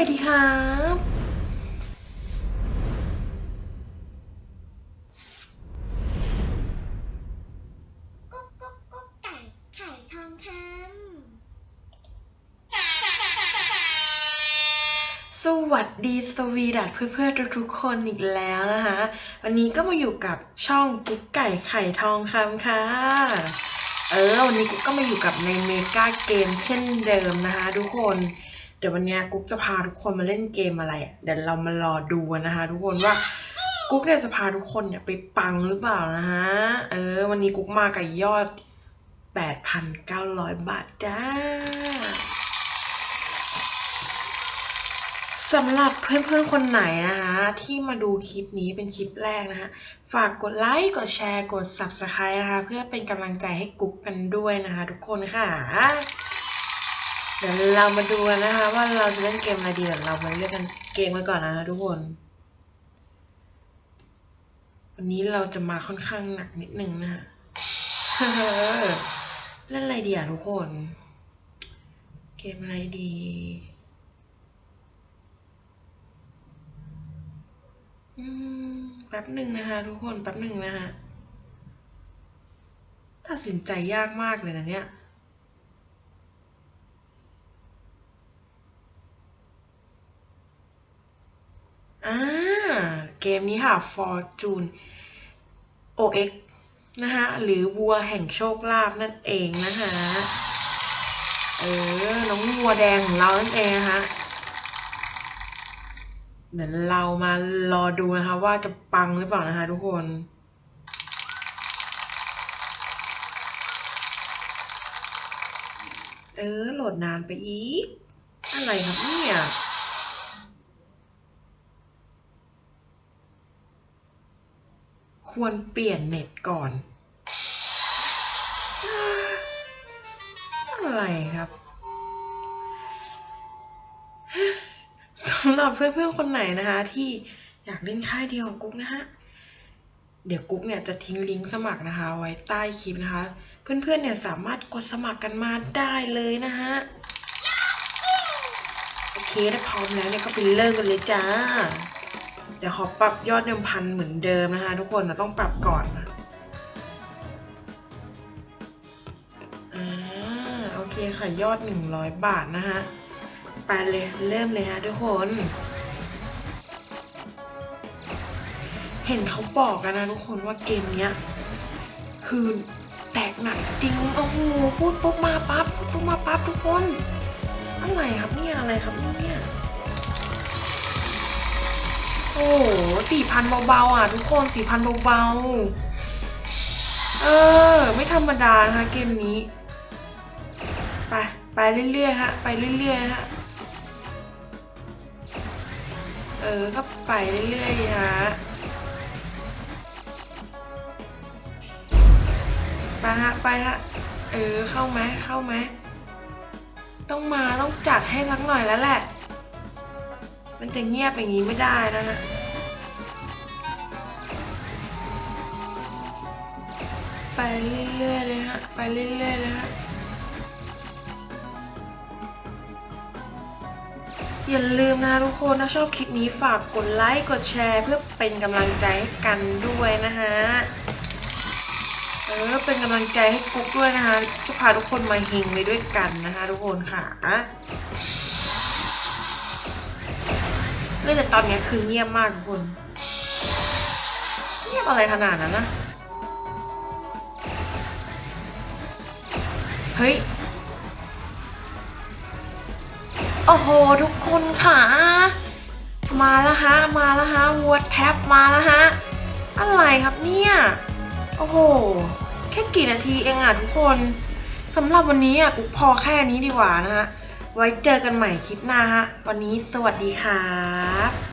อะไรดีครับกุ๊กกุ๊กกุ๊กไก่ไข่ทองคสวัสดีสวีดัตเพื่อนๆทุกๆคนอีกแล้วนะคะ วันนี้ก็มาอยู่กับช่องกุ๊กไก่ไข่ทองคำค่ะเออวันนี้กุ๊กก็มาอยู่กับในเมกาเกมเช่นเดิมนะคะ ทุกคน เดี๋ยววันนี้กุ๊กจะพาทุกคนมาเล่นเกมอะไรอะเดี๋ยวเรามารอดูนะคะทุกคนว่ากุ๊กเนี่ยจะพาทุกคนเนี่ยไปปังหรือเปล่านะคะเออ วันนี้กุ๊กมากับยอด 8,900 บาทจ้าสำหรับเพื่อนๆคนไหนนะคะที่มาดูคลิปนี้เป็นคลิปแรกนะคะ ฝากกดไลค์ กดแชร์ กด Subscribe นะคะ เพื่อเป็นกำลังใจให้กุ๊กกันด้วยนะคะ ทุกคนค่ะ เดี๋ยวเรามาดูกันนะคะ ว่าเราจะเล่นเกมอะไรดีเดี๋ยวเรามาเลือกกันเกมกันก่อนนะคะทุกคน วันนี้เราจะมาค่อนข้างหนักนิดนึงนะคะเล่นอะไรดีอะทุกคน เกมอะไรดีแป๊บหนึ่งนะคะทุกคนแป๊บหนึ่งนะคะตัดสินใจยากมากเลยนะเนี่ย อ่าเกมนี้ค่ะ Fortune OX นะคะหรือวัวแห่งโชคลาภนั่นเองนะคะเออ น้องวัวแดงของเรานั่นเองนะคะเดี๋ยวเรามารอดูนะคะ ว่าจะปังหรือเปล่านะคะทุกคนเออโหลดนานไปอีก อะไรครับเนี่ย ควรเปลี่ยนเน็ตก่อน อะไรครับสำหรับเพื่อนๆคนไหนนะคะ ที่อยากเล่นค่ายเดียวกุ๊กนะฮะเดี๋ยวกุ๊กเนี่ยจะทิ้งลิงก์สมัครนะคะ ไว้ใต้คลิปนะคะ เพื่อนๆเนี่ยสามารถกดสมัครกันมาได้เลยนะฮะโอเคถ้าพร้อมแล้วเนี่ยก็ไปเริ่มกันเลยจ้า เดี๋ยวขอปรับยอดเดิมพันเหมือนเดิมนะคะทุกคนเราต้องปรับก่อนนะอ่าโอเคค่ะยอด 100 บาทนะฮะไปเลยเริ่มเลยฮะทุกคน เห็นเขาบอกกันนะทุกคนว่าเกมเนี้ยคือแตกหนักจริงโอ้โหพูดปุ๊บมาปั๊บพูดปุ๊บมาปั๊บทุกคน อะไรครับเนี่ยอะไรครับเนี่ย อ้โหสี่พันเบาๆอะ ทุกคนสี่พันเบาๆ เออ ไม่ธรรมดานะคะเกมนี้ ไป ไปเรื่อยๆฮะ ไปเรื่อยๆฮะ เออ ก็ไปเรื่อยๆฮะไปฮะ ไปฮะ เออ เข้าไหมเข้าไหม ต้องมาต้องจัดให้สักหน่อยแล้วแหละ มันจะเงียบอย่างนี้ไม่ได้นะฮะไปเรื่อยๆเลยฮะ ไปเรื่อยๆเลยฮะ อย่าลืมนะทุกคนถ้าชอบคลิปนี้ฝากกดไลค์กดแชร์เพื่อเป็นกำลังใจให้กันด้วยนะฮะ เออเป็นกำลังใจให้กุ๊กด้วยนะคะจะพาทุกคนมาเฮงไปด้วยกันนะคะทุกคนค่ะ ฮ้ยแต่ตอนนี้คือเงียบมากทุกคน เงียบอะไรขนาดนั้นนะ เฮ้ย โอ้โห ทุกคนค่ะ มาแล้วฮะ มาแล้วฮะวัวแท็บมาแล้วฮะ อะไรครับเนี่ย โอ้โห แค่กี่นาทีเองอะทุกคนสำหรับวันนี้อะกูพอแค่นี้ดีกว่านะฮะ ไว้เจอกันใหม่คลิปหน้าฮะ วันนี้สวัสดีครับ